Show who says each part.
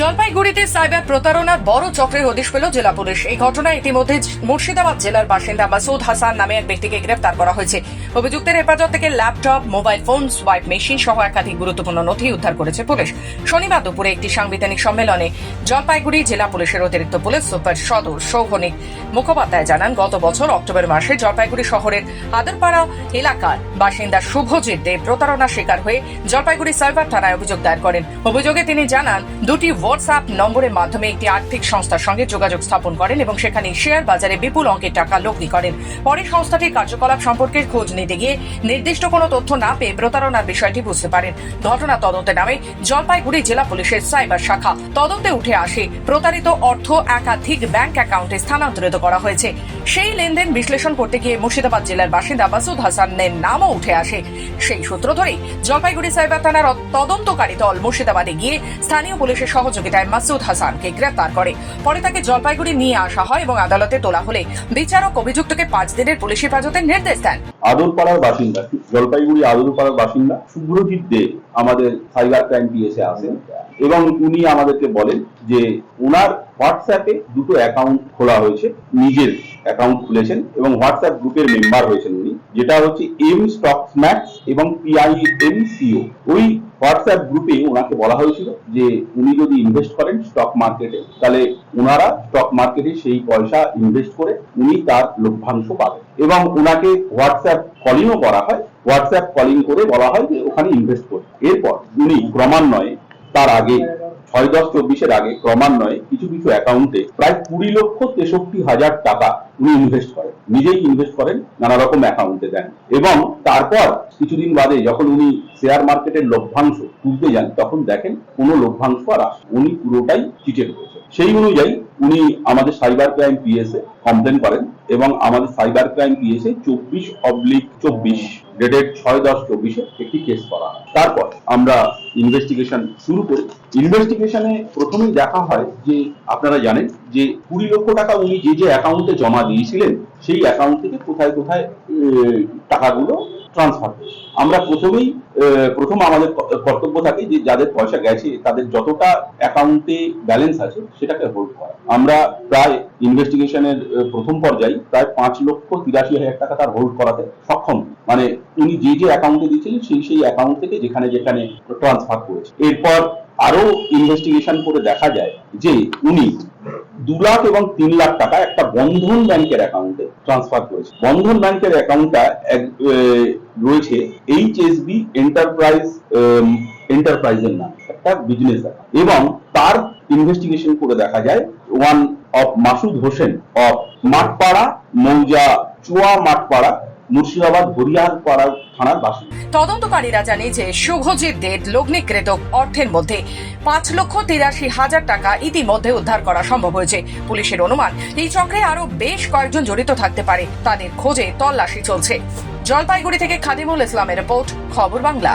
Speaker 1: জলপাইগুড়িতে সাইবার প্রতারণার বড় চক্রের হদিশ পেল জেলা পুলিশ। এই ঘটনায় ইতিমধ্যে মুর্শিদাবাদ জেলার বাসিন্দা মাসুদ হাসান নামে এক ব্যক্তিকে গ্রেফতার করা হয়েছে। অভিযুক্তের হেফাজত থেকে laptop, mobile phone, swipe machine সহ একাধিক গুরুত্বপূর্ণ নথি উদ্ধার করেছে পুলিশ। শনিবার দুপুরে একটি সাংবিধানিক সম্মেলনে জলপাইগুড়ি জেলা পুলিশের অতিরিক্ত পুলিশ সুপার সদর সৌহনিক মুখোপাধ্যায় জানান, গত বছর অক্টোবর মাসে জলপাইগুড়ি শহরের আদরপাড়া এলাকার বাসিন্দা শুভজিৎ দেব প্রতারণার শিকার হয়ে জলপাইগুড়ি সাইবার থানায় অভিযোগ দায়ের করেন। অভিযোগে তিনি জানান, দুটি হোয়াটসঅ্যাপ নম্বরের মাধ্যমে একটি আর্থিক সংস্থার সঙ্গে যোগাযোগ স্থাপন করেন এবং সেখানে শেয়ার বাজারে বিপুল অঙ্কের টাকা লগ্নি করেন। পরে সংস্থাটির কার্যকলাপ সম্পর্কে খোঁজ নিতে গিয়ে নির্দিষ্ট কোনো তথ্য না পেয়ে প্রতারণার বিষয়টি বুঝতে পারেন। ঘটনা তদন্তে নামে জলপাইগুড়ি জেলা পুলিশের সাইবার শাখা তদন্তে উঠে আসে প্রতারিত অর্থ একাধিক ব্যাংক অ্যাকাউন্টে স্থানান্তরিত করা হয়েছে। সেই লেনদেন বিশ্লেষণ করতে গিয়ে মুর্শিদাবাদ জেলার বাসিন্দা মাসুদ হাসানের নামও উঠে আসে। সেই সূত্র ধরেই জলপাইগুড়ি সাইবার থানার তদন্তকারী দল মুর্শিদাবাদে গিয়ে স্থানীয় পুলিশের সহযোগিতায় মাসুদ হাসানকে গ্রেপ্তার করে। পরে তাকে জলপাইগুড়ি নিয়ে আসা হয় এবং আদালতে তোলা হলে বিচারক অভিযুক্তকে পাঁচ দিনের পুলিশ হেফাজতের নির্দেশ দেন।
Speaker 2: আদরপাড়ার বাসিন্দা, জলপাইগুড়ি আদরপাড়ার বাসিন্দা শুভ্রজিৎ দে আমাদের সাইবার ক্রাইম পিএসে আসেন এবং উনি আমাদেরকে বলেন যে ওনার হোয়াটসঅ্যাপে দুটো অ্যাকাউন্ট খোলা হয়েছে, নিজের অ্যাকাউন্ট খুলেছেন এবং হোয়াটসঅ্যাপ গ্রুপের মেম্বার হয়েছেন উনি, যেটা হচ্ছে এম স্টক ম্যাক্স এবং পিআইএম সিও ওই হোয়াটসঅ্যাপ গ্রুপে ওনাকে বলা হয়েছিল যে উনি যদি ইনভেস্ট করেন স্টক মার্কেটে তাহলে ওনারা স্টক মার্কেটে সেই পয়সা ইনভেস্ট করে উনি তার লভ্যাংশ পাবেন। এবং ওনাকে হোয়াটসঅ্যাপ কলিংও করা হয়। হোয়াটসঅ্যাপ কলিং করে বলা হয় যে ওখানে ইনভেস্ট করে এরপর উনি ক্রমান্বয়ে তার আগে ছয় দশ চব্বিশের আগে ক্রমান্বয়ে কিছু কিছু অ্যাকাউন্টে প্রায় কুড়ি লক্ষ তেষট্টি হাজার টাকা উনি ইনভেস্ট করেন নিজেই ইনভেস্ট করেন, নানা রকম অ্যাকাউন্টে দেন। এবং তারপর কিছুদিন বাদে যখন উনি শেয়ার মার্কেটের লভ্যাংশ তুলতে যান, তখন দেখেন কোনো লভ্যাংশ আর আসে। উনি পুরোটাই চিটেড হয়েছে। সেই অনুযায়ী উনি আমাদের সাইবার ক্রাইম পিএসএ কমপ্লেন করেন এবং আমাদের সাইবার ক্রাইম পিএসএ চব্বিশ অবলিক চব্বিশ ডেটেড ছয় দশ চব্বিশে একটি কেস করা হয়। তারপর আমরা ইনভেস্টিগেশন শুরু করি। ইনভেস্টিগেশনে প্রথমেই দেখা হয় যে, আপনারা জানেন যে কুড়ি লক্ষ টাকা উনি যে যে অ্যাকাউন্টে জমা দিয়েছিলেন, সেই অ্যাকাউন্ট থেকে কোথায় কোথায় টাকাগুলো ট্রান্সফার আমরা প্রথমেই প্রথম আমাদের কর্তব্য থাকে যে যাদের পয়সা গেছে, তাদের যতটা অ্যাকাউন্টে ব্যালেন্স আছে, সেটাকে হোল্ড করা। আমরা প্রায় ইনভেস্টিগেশনের প্রথম পর্যায়ে প্রায় পাঁচ লক্ষ তিরাশি হাজার টাকা তার হোল্ড করাতে সক্ষম। মানে উনি যে যে অ্যাকাউন্টে দিয়েছিলেন, সেই সেই অ্যাকাউন্ট থেকে যেখানে যেখানে ট্রান্সফার করেছে। এরপর আরও ইনভেস্টিগেশন করে দেখা যায় যে উনি দু লাখ এবং তিন লাখ টাকা একটা বন্ধন ব্যাংকের অ্যাকাউন্টে ট্রান্সফার করেছে। বন্ধন ব্যাংকের অ্যাকাউন্টটা রয়েছে এইচ এস বি এন্টারপ্রাইজ এন্টারপ্রাইজের নাম, একটা বিজনেস এবং তার ইনভেস্টিগেশন করে দেখা যায় one of Masud Hossain of Mathpara মৌজা, চুয়া মাঠপাড়া মুর্শিদাবাদ হরিয়ারপাড়া থানার বাসিন্দা।
Speaker 1: তদন্তকারীরা জানিয়েছে শুভজিৎ দের লগ্নিকৃত অর্থের মধ্যে পাঁচ লক্ষ তিরাশি হাজার টাকা ইতিমধ্যে উদ্ধার করা সম্ভব হয়েছে। পুলিশের অনুমান, এই চক্রে আরও বেশ কয়েকজন জড়িত থাকতে পারে। তাদের খোঁজে তল্লাশি চলছে। জলপাইগুড়ি থেকে খাদিমুল ইসলামের রিপোর্ট, খবর বাংলা।